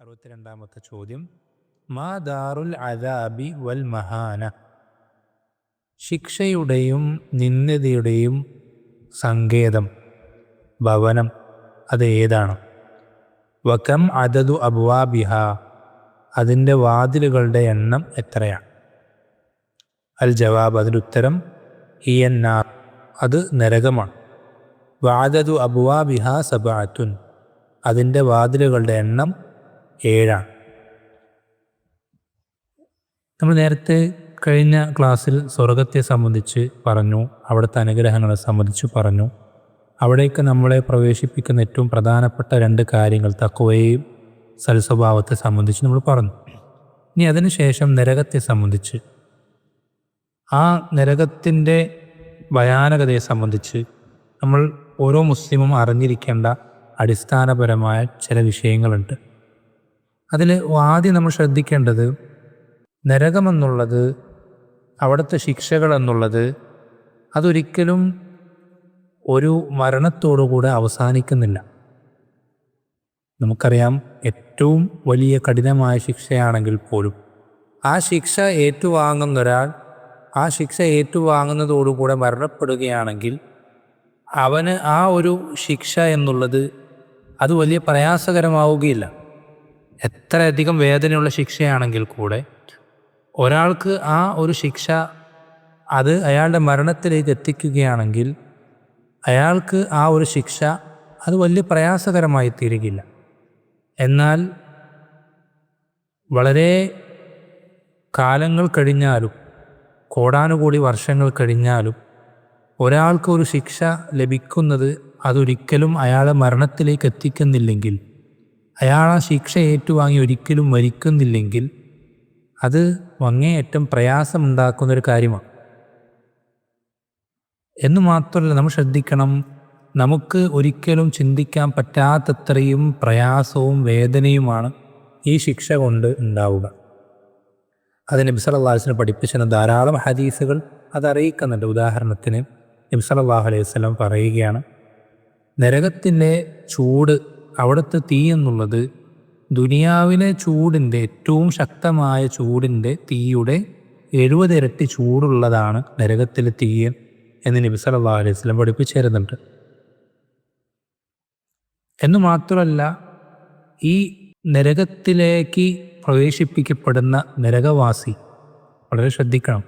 അറുപത്തിരണ്ടാമത്തെ ചോദ്യം. മാ ദാറുൽ അദാബി വൽ മഹാന. ശിക്ഷയുടെയും നിന്ദതയുടെയും സങ്കേതം ഭവനം അത് ഏതാണ്? വക്കം അതതു അബ്വാബിഹ. അതിന്റെ വാതിലുകളുടെ എണ്ണം എത്രയാണ്? അൽ ജവാബ് അതിന്റെ ഉത്തരം ഇ എൻ ആർ അത് നരകമാണ്. വാദതു അബുവാബിഹ സബാത്തുൻ അതിന്റെ വാതിലുകളുടെ എണ്ണം ഏഴാണ്. നമ്മൾ നേരത്തെ കഴിഞ്ഞ ക്ലാസ്സിൽ സ്വർഗത്തെ സംബന്ധിച്ച് പറഞ്ഞു അവിടുത്തെ അനുഗ്രഹങ്ങളെ സംബന്ധിച്ച് പറഞ്ഞു. അവിടേക്ക് നമ്മളെ പ്രവേശിപ്പിക്കുന്ന ഏറ്റവും പ്രധാനപ്പെട്ട രണ്ട് കാര്യങ്ങൾ തക്കുവയും സൽസ്വഭാവത്തെ സംബന്ധിച്ച് നമ്മൾ പറഞ്ഞു. ഇനി അതിനുശേഷം നരകത്തെ സംബന്ധിച്ച്. ആ നരകത്തിന്റെ ഭയാനകതയെ സംബന്ധിച്ച് നമ്മൾ ഓരോ മുസ്ലിമും അറിഞ്ഞിരിക്കേണ്ട അടിസ്ഥാനപരമായ ചില വിഷയങ്ങളുണ്ട്. അതിൽ ആദ്യം നമ്മൾ ശ്രദ്ധിക്കേണ്ടത് നരകമെന്നുള്ളത് അവിടുത്തെ ശിക്ഷകൾ എന്നുള്ളത് അതൊരിക്കലും ഒരു മരണത്തോടുകൂടെ അവസാനിക്കുന്നില്ല. നമുക്കറിയാം ഏറ്റവും വലിയ കഠിനമായ ശിക്ഷയാണെങ്കിൽ പോലും ആ ശിക്ഷ ഏറ്റുവാങ്ങുന്ന ഒരാൾ ആ ശിക്ഷ ഏറ്റുവാങ്ങുന്നതോടുകൂടെ മരണപ്പെടുകയാണെങ്കിൽ അവന് ആ ഒരു ശിക്ഷ എന്നുള്ളത് അത് വലിയ പ്രയാസകരമാവുകയില്ല. എത്രയധികം വേദനയുള്ള ശിക്ഷയാണെങ്കിൽ കൂടെ ഒരാൾക്ക് ആ ഒരു ശിക്ഷ അത് അയാളുടെ മരണത്തിലേക്ക് എത്തിക്കുകയാണെങ്കിൽ അയാൾക്ക് ആ ഒരു ശിക്ഷ അത് വലിയ പ്രയാസകരമായി തീരുകയില്ല. എന്നാൽ വളരെ കാലങ്ങൾ കഴിഞ്ഞാലും കോടാനുകൂടി വർഷങ്ങൾ കഴിഞ്ഞാലും ഒരാൾക്ക് ഒരു ശിക്ഷ ലഭിക്കുന്നത് അതൊരിക്കലും അയാളെ മരണത്തിലേക്ക് എത്തിക്കുന്നില്ലെങ്കിൽ അയാൾ ആ ശിക്ഷ ഏറ്റുവാങ്ങി ഒരിക്കലും മരിക്കുന്നില്ലെങ്കിൽ അത് അങ്ങേയറ്റം പ്രയാസമുണ്ടാക്കുന്നൊരു കാര്യമാണ്. എന്ന് മാത്രമല്ല നമ്മൾ ശ്രദ്ധിക്കണം നമുക്ക് ഒരിക്കലും ചിന്തിക്കാൻ പറ്റാത്തത്രയും പ്രയാസവും വേദനയുമാണ് ഈ ശിക്ഷ കൊണ്ട് ഉണ്ടാവുക. അതിന് സല്ലല്ലാഹു പഠിപ്പിച്ചിരുന്ന ധാരാളം ഹദീസുകൾ അതറിയിക്കുന്നുണ്ട്. ഉദാഹരണത്തിന് നബി സല്ലല്ലാഹു അലൈഹി സ്വലം പറയുകയാണ് നരകത്തിന്റെ ചൂട് അവിടുത്തെ തീ എന്നുള്ളത് ദുനിയാവിലെ ചൂടിന്റെ ഏറ്റവും ശക്തമായ ചൂടിന്റെ തീയുടെ എഴുപത് ഇരട്ടി ചൂടുള്ളതാണ് നരകത്തിലെ തീ എന്ന് നബി സല്ലല്ലാഹു അലൈഹി സ്വലം പഠിപ്പിച്ചു തരുന്നുണ്ട് എന്ന് മാത്രമല്ല ഈ നരകത്തിലേക്ക് പ്രവേശിപ്പിക്കപ്പെടുന്ന നരകവാസി വളരെ ശ്രദ്ധിക്കണം.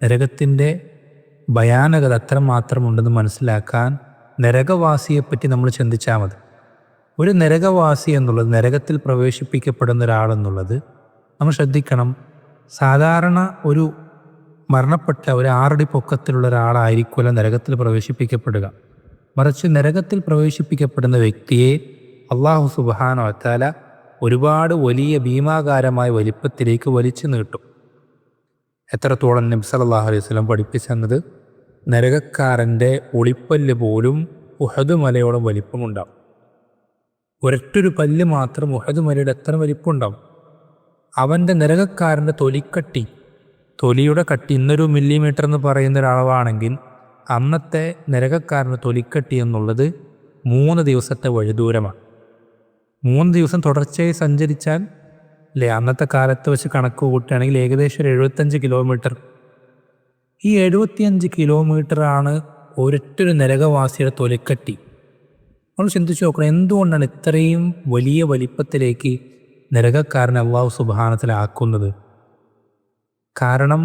നരകത്തിന്റെ ഭയാനകത അത്രമാത്രം ഉണ്ടെന്ന് മനസ്സിലാക്കാൻ നരകവാസിയെപ്പറ്റി നമ്മൾ ചിന്തിച്ചാൽ മതി. ഒരു നരകവാസി എന്നുള്ളത് നരകത്തിൽ പ്രവേശിപ്പിക്കപ്പെടുന്ന ഒരാളെന്നുള്ളത് നമ്മൾ ശ്രദ്ധിക്കണം. സാധാരണ ഒരു മരണപ്പെട്ട ഒരു ആറടി പൊക്കത്തിലുള്ള ഒരാളായിരിക്കുമല്ലോ നരകത്തിൽ പ്രവേശിപ്പിക്കപ്പെടുക. മറിച്ച് നരകത്തിൽ പ്രവേശിപ്പിക്കപ്പെടുന്ന വ്യക്തിയെ അള്ളാഹു സുബാനോ അത്താല ഒരുപാട് വലിയ ഭീമാകാരമായ വലിപ്പത്തിലേക്ക് വലിച്ചു നീട്ടും. എത്രത്തോളം നബി സല്ലല്ലാഹു അലൈഹി വസല്ലം പഠിപ്പിച്ചെന്നത് നരകക്കാരന്റെ ഒളിപ്പല്ല് പോലും ഉഹദ് മലയോളം വലിപ്പമുണ്ടാവും. ഒരൊറ്റൊരു പല്ല് മാത്രം ഉഹദ് മലയുടെ എത്ര വലിപ്പമുണ്ടാവും? അവന്റെ നരകക്കാരന്റെ തൊലിക്കട്ടി തൊലിയുടെ കട്ടി ഇന്നൊരു മില്ലിമീറ്റർ എന്ന് പറയുന്ന ഒരളവാണെങ്കിൽ അന്നത്തെ നരകക്കാരന്റെ തൊലിക്കട്ടി എന്നുള്ളത് മൂന്ന് ദിവസത്തെ വഴിദൂരമാണ്. മൂന്ന് ദിവസം തുടർച്ചയായി സഞ്ചരിച്ചാൽ അല്ലേ അന്നത്തെ കാലത്ത് വെച്ച് കണക്ക് കൂട്ടുകയാണെങ്കിൽ ഏകദേശം ഒരു എഴുപത്തഞ്ച് കിലോമീറ്റർ ഈ എഴുപത്തിയഞ്ച് കിലോമീറ്ററാണ് ഒരൊറ്റൊരു നരകവാസിയുടെ തൊലിക്കട്ടി. നമ്മൾ ചിന്തിച്ചു നോക്കണം എന്തുകൊണ്ടാണ് ഇത്രയും വലിയ വലിപ്പത്തിലേക്ക് നരകക്കാരൻ അള്ളാഹു സുബാനത്തിലാക്കുന്നത് കാരണം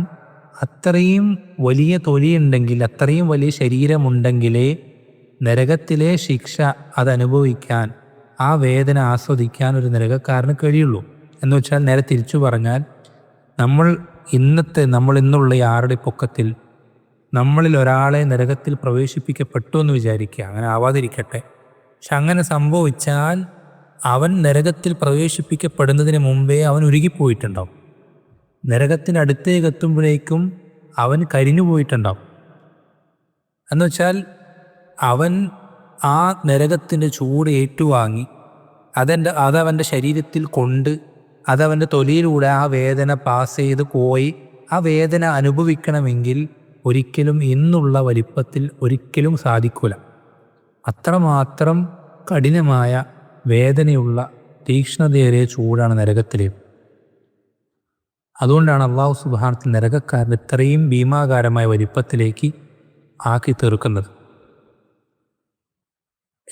അത്രയും വലിയ തൊലിയുണ്ടെങ്കിൽ അത്രയും വലിയ ശരീരമുണ്ടെങ്കിലേ നരകത്തിലെ ശിക്ഷ അതനുഭവിക്കാൻ ആ വേദന ആസ്വദിക്കാൻ ഒരു നരകക്കാരന് കഴിയുള്ളൂ. എന്ന് വെച്ചാൽ നേരെ തിരിച്ചു പറഞ്ഞാൽ നമ്മൾ ഇന്നത്തെ നമ്മൾ ഇന്നുള്ള ആരുടെ പൊക്കത്തിൽ നമ്മളിൽ ഒരാളെ നരകത്തിൽ പ്രവേശിപ്പിക്കപ്പെട്ടു എന്ന് വിചാരിക്കുക. അങ്ങനെ ആവാതിരിക്കട്ടെ. പക്ഷെ അങ്ങനെ സംഭവിച്ചാൽ അവൻ നരകത്തിൽ പ്രവേശിപ്പിക്കപ്പെടുന്നതിന് മുമ്പേ അവൻ ഉരുകിപ്പോയിട്ടുണ്ടാവും. നരകത്തിനടുത്തേക്ക് എത്തുമ്പോഴേക്കും അവൻ കരിഞ്ഞു പോയിട്ടുണ്ടാവും എന്നുവെച്ചാൽ അവൻ ആ നരകത്തിന്റെ ചൂട് ഏറ്റുവാങ്ങി അതെന്റെ അതവന്റെ ശരീരത്തിൽ കൊണ്ട് അതവന്റെ തൊലിയിലൂടെ ആ വേദന പാസ് ചെയ്ത് പോയി. ആ വേദന അനുഭവിക്കണമെങ്കിൽ ഒരിക്കലും ഇന്നുള്ള വലിപ്പത്തിൽ ഒരിക്കലും സാധിക്കൂല. അത്രമാത്രം കഠിനമായ വേദനയുള്ള തീക്ഷ്ണതയേറിയ ചൂടാണ് നരകത്തിലെ. അതുകൊണ്ടാണ് അള്ളാഹു സുബാനത്തിൽ നരകക്കാരൻ ഇത്രയും ഭീമാകാരമായ വലിപ്പത്തിലേക്ക് ആക്കി തീർക്കുന്നത്.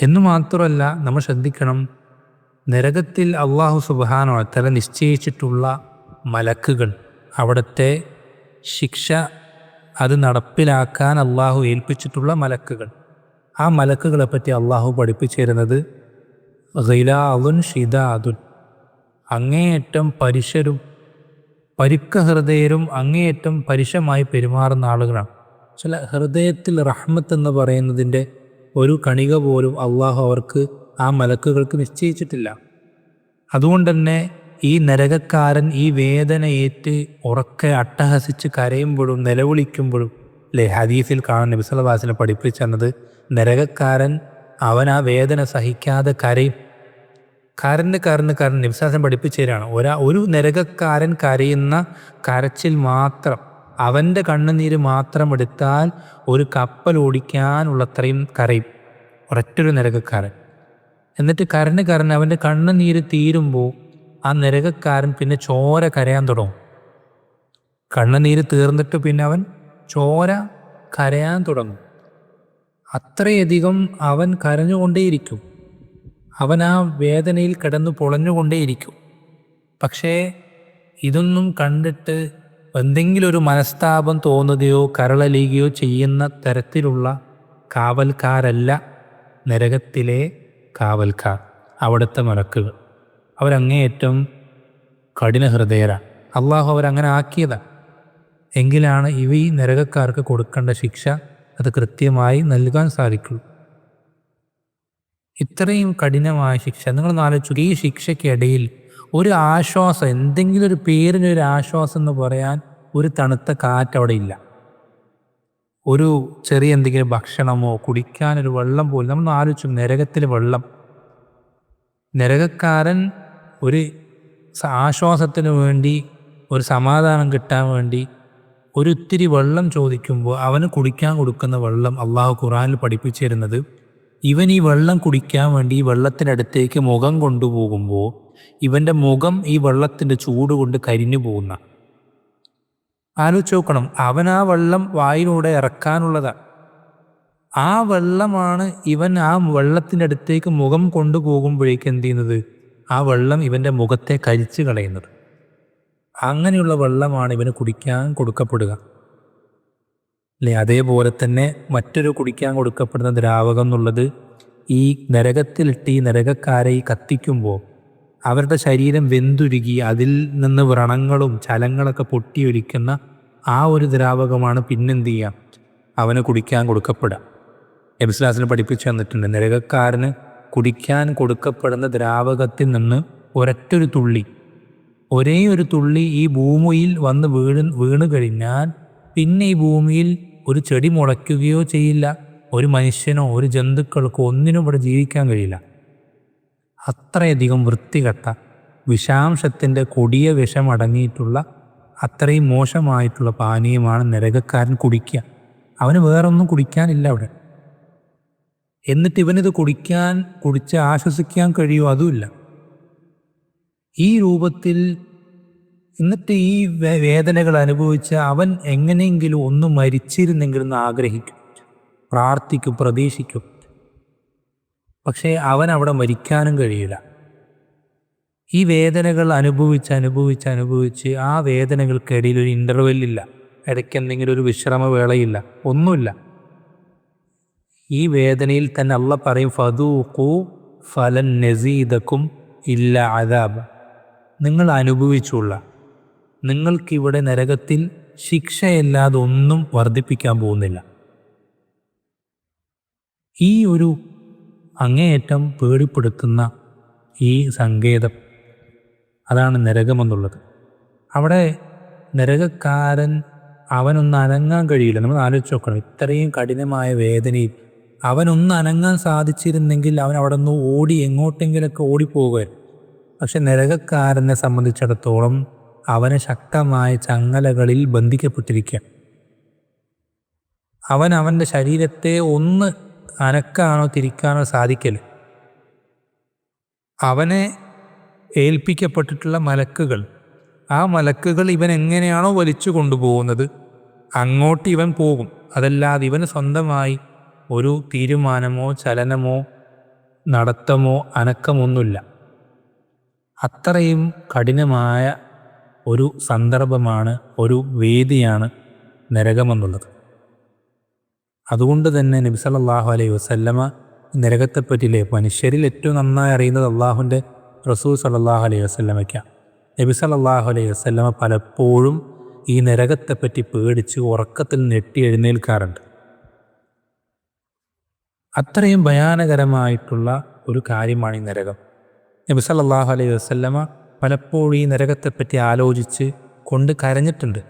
എന്നു മാത്രമല്ല നമ്മൾ ശ്രദ്ധിക്കണം നരകത്തിൽ അള്ളാഹു സുബാനോ തല നിശ്ചയിച്ചിട്ടുള്ള മലക്കുകൾ അവിടുത്തെ ശിക്ഷ അത് നടപ്പിലാക്കാൻ അള്ളാഹു ഏൽപ്പിച്ചിട്ടുള്ള മലക്കുകൾ. ആ മലക്കുകളെ പറ്റി അള്ളാഹു പഠിപ്പിച്ചിരുന്നത് ഗിലാദുൻ ഷിദാദുൻ അങ്ങേയറ്റം പരിശരും പരുക്ക ഹൃദയരും അങ്ങേയറ്റം പരുഷമായി പെരുമാറുന്ന ആളുകളാണ്. ചില ഹൃദയത്തിൽ റഹ്മത്ത് എന്ന് പറയുന്നതിന്റെ ഒരു കണിക പോലും അള്ളാഹു അവർക്ക് ആ മലക്കുകൾക്ക് നിശ്ചയിച്ചിട്ടില്ല. അതുകൊണ്ട് തന്നെ ഈ നരകക്കാരൻ ഈ വേദനയേറ്റ് ഉറക്കെ അട്ടഹസിച്ച് കരയുമ്പോഴും നിലവിളിക്കുമ്പോഴും അല്ലേ ഹദീസിൽ കാണാൻ നബിസലവാസിനെ പഠിപ്പിച്ചെന്നത് നരകക്കാരൻ അവൻ ആ വേദന സഹിക്കാതെ കരയും. കരന് കരന് കരൻ നിബിസാസൻ പഠിപ്പിച്ചു തരാണ് ഒരാ ഒരു നരകക്കാരൻ കരയുന്ന കരച്ചിൽ മാത്രം അവന്റെ കണ്ണുനീര് മാത്രം എടുത്താൽ ഒരു കപ്പൽ ഓടിക്കാനുള്ളത്രയും കരയും. ഒരൊറ്റൊരു നരകക്കാരൻ. എന്നിട്ട് കരന് കരന് അവന്റെ കണ്ണുനീര് തീരുമ്പോൾ ആ നരകക്കാരൻ പിന്നെ ചോര കരയാൻ തുടങ്ങും. കണ്ണുനീര് തീർന്നിട്ട് പിന്നെ അവൻ ചോര കരയാൻ തുടങ്ങും. അത്രയധികം അവൻ കരഞ്ഞുകൊണ്ടേയിരിക്കും. അവൻ ആ വേദനയിൽ കിടന്നു പൊളഞ്ഞുകൊണ്ടേയിരിക്കും. പക്ഷേ ഇതൊന്നും കണ്ടിട്ട് എന്തെങ്കിലും ഒരു മനസ്താപം തോന്നുകയോ കരളലിയുകയോ ചെയ്യുന്ന തരത്തിലുള്ള കാവൽക്കാരല്ല നരകത്തിലെ കാവൽക്കാർ അവിടുത്തെ മലക്കുകൾ. അവരങ്ങേയറ്റം കഠിന ഹൃദയരാണ് അള്ളാഹു അവരങ്ങനെ ആക്കിയതാണ് എങ്കിലാണ് ഇവ ഈ നരകക്കാർക്ക് കൊടുക്കേണ്ട ശിക്ഷ അത് കൃത്യമായി നൽകാൻ സാധിക്കുള്ളൂ ഇത്രയും കഠിനമായ ശിക്ഷ. നിങ്ങൾ ആലോചിച്ചു. ഈ ശിക്ഷയ്ക്കിടയിൽ ഒരു ആശ്വാസം എന്തെങ്കിലും ഒരു പേരിനൊരു ആശ്വാസം എന്ന് പറയാൻ ഒരു തണുത്ത കാറ്റ് അവിടെ ഇല്ല. ഒരു ചെറിയ എന്തെങ്കിലും ഭക്ഷണമോ കുടിക്കാനൊരു വെള്ളം പോലും നമ്മൾ ആലോചിച്ചു നരകത്തിൽ വെള്ളം. നരകക്കാരൻ ഒരു ആശ്വാസത്തിന് വേണ്ടി ഒരു സമാധാനം കിട്ടാൻ വേണ്ടി ഒരു ഇത്തിരി വെള്ളം ചോദിക്കുമ്പോൾ അവന് കുടിക്കാൻ കൊടുക്കുന്ന വെള്ളം അള്ളാഹു ഖുറാനിൽ പഠിപ്പിച്ചു തരുന്നത് ഇവൻ ഈ വെള്ളം കുടിക്കാൻ വേണ്ടി ഈ വെള്ളത്തിനടുത്തേക്ക് മുഖം കൊണ്ടുപോകുമ്പോൾ ഇവന്റെ മുഖം ഈ വെള്ളത്തിന്റെ ചൂട് കൊണ്ട് കരിഞ്ഞു പോകുന്ന ആലോചിച്ച് നോക്കണം അവൻ ആ വെള്ളം വായിലൂടെ ഇറക്കാനുള്ളതാണ് ആ വെള്ളമാണ് ഇവൻ ആ വെള്ളത്തിന്റെ അടുത്തേക്ക് മുഖം കൊണ്ടുപോകുമ്പോഴേക്ക് എന്ത് ചെയ്യുന്നത്? ആ വെള്ളം ഇവന്റെ മുഖത്തെ കരിച്ചു കളയുന്നത്. അങ്ങനെയുള്ള വെള്ളമാണ് ഇവന് കുടിക്കാൻ കൊടുക്കപ്പെടുക. അല്ലേ? അതേപോലെ തന്നെ മറ്റൊരു കുടിക്കാൻ കൊടുക്കപ്പെടുന്ന ദ്രാവകം എന്നുള്ളത് ഈ നരകത്തിലിട്ട് ഈ നരകക്കാരെ ഈ കത്തിക്കുമ്പോൾ അവരുടെ ശരീരം വെന്തുരുകി അതിൽ നിന്ന് വ്രണങ്ങളും ചലങ്ങളൊക്കെ പൊട്ടിയൊലിക്കുന്ന ആ ഒരു ദ്രാവകമാണ് പിന്നെന്ത് ചെയ്യാം അവന് കുടിക്കാൻ കൊടുക്കപ്പെടുക. എബിസ്ലാസിന് പഠിപ്പിച്ചു തന്നിട്ടുണ്ട്. നരകക്കാരന് കുടിക്കാൻ കൊടുക്കപ്പെടുന്ന ദ്രാവകത്തിൽ നിന്ന് ഒരൊറ്റൊരു തുള്ളി ഒരേ ഒരു തുള്ളി ഈ ഭൂമിയിൽ വന്ന് വീണ് വീണു കഴിഞ്ഞാൽ പിന്നെ ഈ ഭൂമിയിൽ ഒരു ചെടി മുളയ്ക്കുകയോ ചെയ്യില്ല. ഒരു മനുഷ്യനോ ഒരു ജന്തുക്കൾക്കോ ഒന്നിനും ഇവിടെ ജീവിക്കാൻ കഴിയില്ല. അത്രയധികം വൃത്തികെട്ട വിഷാംശത്തിന്റെ കൊടിയ വിഷം അടങ്ങിയിട്ടുള്ള അത്രയും മോശമായിട്ടുള്ള പാനീയമാണ് നരകക്കാരൻ കുടിക്കുക. അവന് വേറൊന്നും കുടിക്കാനില്ല അവിടെ. എന്നിട്ട് ഇവനിത് കുടിക്കാൻ കുടിച്ച് ആശ്വസിക്കാൻ കഴിയുമോ അതുമില്ല. ഈ രൂപത്തിൽ എന്നിട്ട് ഈ വേദനകൾ അനുഭവിച്ച് അവൻ എങ്ങനെയെങ്കിലും ഒന്ന് മരിച്ചിരുന്നെങ്കിൽ എന്ന് ആഗ്രഹിക്കും. പ്രാർത്ഥിക്കും പ്രതീക്ഷിക്കും. പക്ഷേ അവൻ അവിടെ മരിക്കാനും കഴിയില്ല. ഈ വേദനകൾ അനുഭവിച്ച് അനുഭവിച്ച് അനുഭവിച്ച് ആ വേദനകൾക്കിടയിൽ ഒരു ഇന്റർവെൽ ഇല്ല. ഇടയ്ക്ക് എന്തെങ്കിലും ഒരു വിശ്രമവേളയില്ല. ഒന്നുമില്ല. ഈ വേദനയിൽ തന്നെ അള്ള പറയും ഫതൂഖു ഫലൻ നസീദക്കും ഇല്ല അതാബ് നിങ്ങൾ അനുഭവിച്ചുള്ള നിങ്ങൾക്കിവിടെ നരകത്തിൽ ശിക്ഷയല്ലാതെ ഒന്നും വർദ്ധിപ്പിക്കാൻ പോകുന്നില്ല. ഈ ഒരു അങ്ങേയറ്റം പേടിപ്പെടുത്തുന്ന ഈ സങ്കേതം. അതാണ് നരകമെന്നുള്ളത്. അവിടെ നരകക്കാരൻ അവനൊന്ന് അനങ്ങാൻ കഴിയില്ല. നമ്മൾ ആലോചിച്ച് നോക്കണം. ഇത്രയും കഠിനമായ വേദനയിൽ അവനൊന്ന് അനങ്ങാൻ സാധിച്ചിരുന്നെങ്കിൽ അവൻ അവിടെ നിന്ന് ഓടി എങ്ങോട്ടെങ്കിലൊക്കെ ഓടിപ്പോകുമായിരുന്നു. പക്ഷെ നരകക്കാരനെ സംബന്ധിച്ചിടത്തോളം അവന് ശക്തമായ ചങ്ങലകളിൽ ബന്ധിക്കപ്പെട്ടിരിക്കുക അവൻ അവന്റെ ശരീരത്തെ ഒന്ന് അനക്കാനോ തിരിക്കാനോ സാധിക്കില്ല അവനെ ഏൽപ്പിക്കപ്പെട്ടിട്ടുള്ള മലക്കുകൾ. ആ മലക്കുകൾ ഇവൻ എങ്ങനെയാണോ വലിച്ചു കൊണ്ടുപോകുന്നത് അങ്ങോട്ട് ഇവൻ പോകും. അതല്ലാതെ ഇവന് സ്വന്തമായി ഒരു തീരുമാനമോ ചലനമോ നടത്തമോ അനക്കമൊന്നുമില്ല. അത്രയും കഠിനമായ ഒരു സന്ദർഭമാണ് ഒരു വേദിയാണ് നരകമെന്നുള്ളത്. അതുകൊണ്ട് തന്നെ നബി സല്ലല്ലാഹു അലൈഹി വസല്ലമ നരകത്തെപ്പറ്റിയില്ലേ മനുഷ്യരിൽ ഏറ്റവും നന്നായി അറിയുന്നത് അള്ളാഹുവിന്റെ റസൂൽ സല്ലല്ലാഹു അലൈഹി വസല്ലമയ്ക്കാണ് നബി സല്ലല്ലാഹു അലൈഹി വസല്ലമ പലപ്പോഴും ഈ നരകത്തെപ്പറ്റി പേടിച്ച് ഉറക്കത്തിൽ ഞെട്ടി എഴുന്നേൽക്കാറുണ്ട്. അത്രയും ഭയാനകരമായിട്ടുള്ള ഒരു കാര്യമാണ് ഈ നരകം. നബി സല്ലല്ലാഹു അലൈഹി വസല്ലമ പലപ്പോഴും ഈ നരകത്തെപ്പറ്റി ആലോചിച്ച് കൊണ്ട് കരഞ്ഞിട്ടുണ്ട്.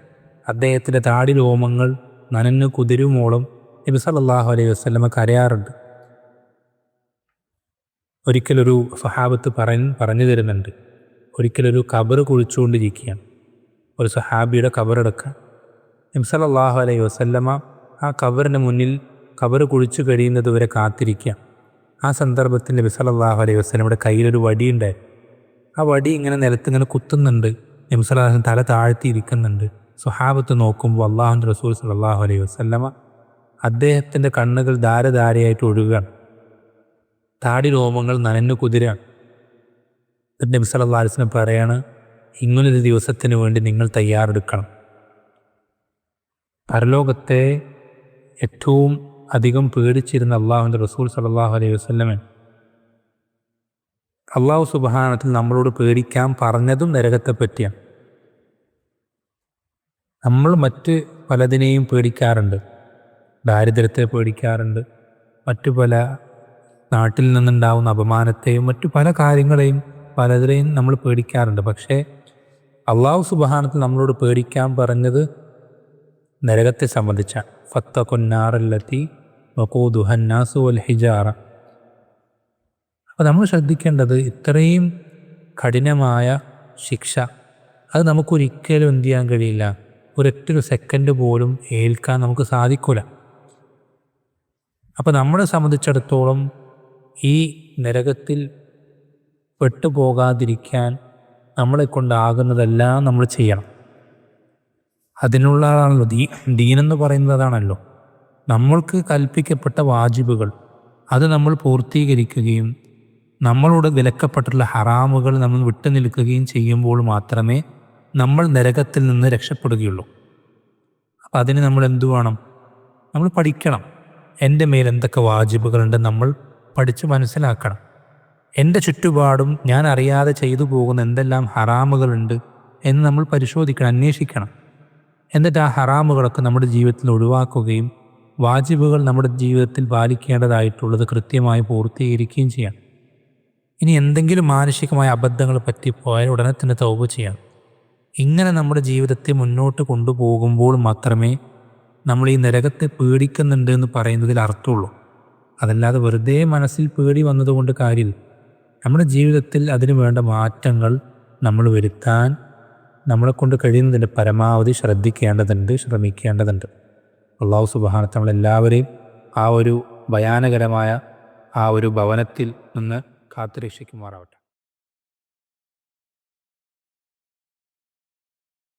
അദ്ദേഹത്തിന്റെ താടി രോമങ്ങൾ നനഞ്ഞു കുതിരുമോളം നബി സല്ലല്ലാഹു അലൈഹി വസല്ലമ കരയാറുണ്ട്. ഒരിക്കലൊരു സഹാബത്ത് പറഞ്ഞ് പറഞ്ഞു തരുന്നുണ്ട്. ഒരിക്കലൊരു കബർ കുഴിച്ചുകൊണ്ടിരിക്കുകയാണ്. ഒരു സഹാബിയുടെ കബറെടുക്കാൻ നബി അലൈഹി വസല്ലമ ആ കബറിന് മുന്നിൽ കബർ കുഴിച്ചു കഴിയുന്നത് വരെ കാത്തിരിക്കുക ആ സന്ദർഭത്തിൽ നബി സല്ലല്ലാഹു അലൈഹി വസല്ലമയുടെ കയ്യിലൊരു വടിയുണ്ടായി ആ വടി ഇങ്ങനെ നിലത്ത് ഇങ്ങനെ കുത്തുന്നുണ്ട്. നബി സല്ലല്ലാഹു തല താഴ്ത്തി ഇരിക്കുന്നുണ്ട്. സുഹാബത്ത് നോക്കുമ്പോൾ അള്ളാഹുന്റെ റസൂൽ സല്ലല്ലാഹു അലൈഹി വസല്ലമ അദ്ദേഹത്തിന്റെ കണ്ണുകൾ ധാരധാരയായിട്ട് ഒഴുകുകയാണ്. താടി രോമങ്ങൾ നനഞ്ഞു കുതിരാണ്. നബി സല്ലല്ലാഹു അലൈഹി വസല്ലം പറയാണ് ഇങ്ങനൊരു ദിവസത്തിന് വേണ്ടി നിങ്ങൾ തയ്യാറെടുക്കണം. പരലോകത്തെ ഏറ്റവും അധികം പേടിച്ചിരുന്ന അള്ളാഹുവിന്റെ റസൂൽ സലാഹു അലൈഹി വസ്ലമൻ അള്ളാഹു സുബാനത്തിൽ നമ്മളോട് പേടിക്കാൻ പറഞ്ഞതും നരകത്തെ പറ്റിയാണ്. നമ്മൾ മറ്റ് പലതിനെയും പേടിക്കാറുണ്ട്. ദാരിദ്ര്യത്തെ പേടിക്കാറുണ്ട്. മറ്റു പല നാട്ടിൽ നിന്നുണ്ടാവുന്ന അപമാനത്തെയും മറ്റു പല കാര്യങ്ങളെയും പലതിനെയും നമ്മൾ പേടിക്കാറുണ്ട്. പക്ഷേ അള്ളാഹു സുബാനത്തിൽ നമ്മളോട് പേടിക്കാൻ പറഞ്ഞത് നരകത്തെ സംബന്ധിച്ചാണ്. ഫത്ത കൊന്നാറല്ലത്തി വക്കോദുഹന്നാസു അൽ ഹിജാറ. അപ്പോൾ നമ്മൾ ശ്രദ്ധിക്കേണ്ടത് ഇത്രയും കഠിനമായ ശിക്ഷ അത് നമുക്കൊരിക്കലും എന്ത് ചെയ്യാൻ കഴിയില്ല. ഒരൊറ്റൊരു സെക്കൻഡ് പോലും ഏൽക്കാൻ നമുക്ക് സാധിക്കില്ല അപ്പോൾ നമ്മളെ സംബന്ധിച്ചിടത്തോളം ഈ നരകത്തിൽ പെട്ടുപോകാതിരിക്കാൻ നമ്മളെ കൊണ്ടാകുന്നതെല്ലാം നമ്മൾ ചെയ്യണം. അതിനുള്ളതാണല്ലോ ദീ ദീനെന്ന് പറയുന്നതാണല്ലോ. നമ്മൾക്ക് കൽപ്പിക്കപ്പെട്ട വാജിബുകൾ അത് നമ്മൾ പൂർത്തീകരിക്കുകയും നമ്മളോട് വിലക്കപ്പെട്ടുള്ള ഹറാമുകൾ നമ്മൾ വിട്ടു നിൽക്കുകയും ചെയ്യുമ്പോൾ മാത്രമേ നമ്മൾ നരകത്തിൽ നിന്ന് രക്ഷപ്പെടുകയുള്ളൂ. അപ്പം അതിന് നമ്മൾ എന്തു വേണം? നമ്മൾ പഠിക്കണം. എന്റെ മേൽ എന്തൊക്കെ വാജിബുകളുണ്ട് നമ്മൾ പഠിച്ചു മനസ്സിലാക്കണം. എന്റെ ചുറ്റുപാടും ഞാൻ അറിയാതെ ചെയ്തു പോകുന്ന എന്തെല്ലാം ഹറാമുകളുണ്ട് എന്ന് നമ്മൾ പരിശോധിക്കണം അന്വേഷിക്കണം. എന്നിട്ട് ആ ഹറാമുകളൊക്കെ നമ്മുടെ ജീവിതത്തിൽ ഒഴിവാക്കുകയും വാജിബുകൾ നമ്മുടെ ജീവിതത്തിൽ പാലിക്കേണ്ടതായിട്ടുള്ളത് കൃത്യമായി പൂർത്തീകരിക്കുകയും ചെയ്യണം. ഇനി എന്തെങ്കിലും മാനസികമായ അബദ്ധങ്ങൾ പറ്റിപ്പോയാൽ ഉടനെ തന്നെ തൗബ ചെയ്യണം. ഇങ്ങനെ നമ്മുടെ ജീവിതത്തെ മുന്നോട്ട് കൊണ്ടുപോകുമ്പോൾ മാത്രമേ നമ്മൾ ഈ നരകത്തെ പേടിക്കുന്നുണ്ട് എന്ന് പറയുന്നതിൽ അർത്ഥമുള്ളൂ. അതല്ലാതെ വെറുതെ മനസ്സിൽ പേടി വന്നതുകൊണ്ട് കാര്യമില്ല. നമ്മുടെ ജീവിതത്തിൽ അതിന് വേണ്ട മാറ്റങ്ങൾ നമ്മൾ വരുത്താൻ നമ്മളെ കൊണ്ട് കഴിയുന്നതിന്റെ പരമാവധി ശ്രദ്ധിക്കേണ്ടതുണ്ട് ശ്രമിക്കേണ്ടതുണ്ട്. അള്ളാഹു സുബാനത്ത് നമ്മളെല്ലാവരെയും ആ ഒരു ഭയാനകരമായ ആ ഒരു ഭവനത്തിൽ നിന്ന് കാത്തുരക്ഷിക്കുമാറാവട്ടെ.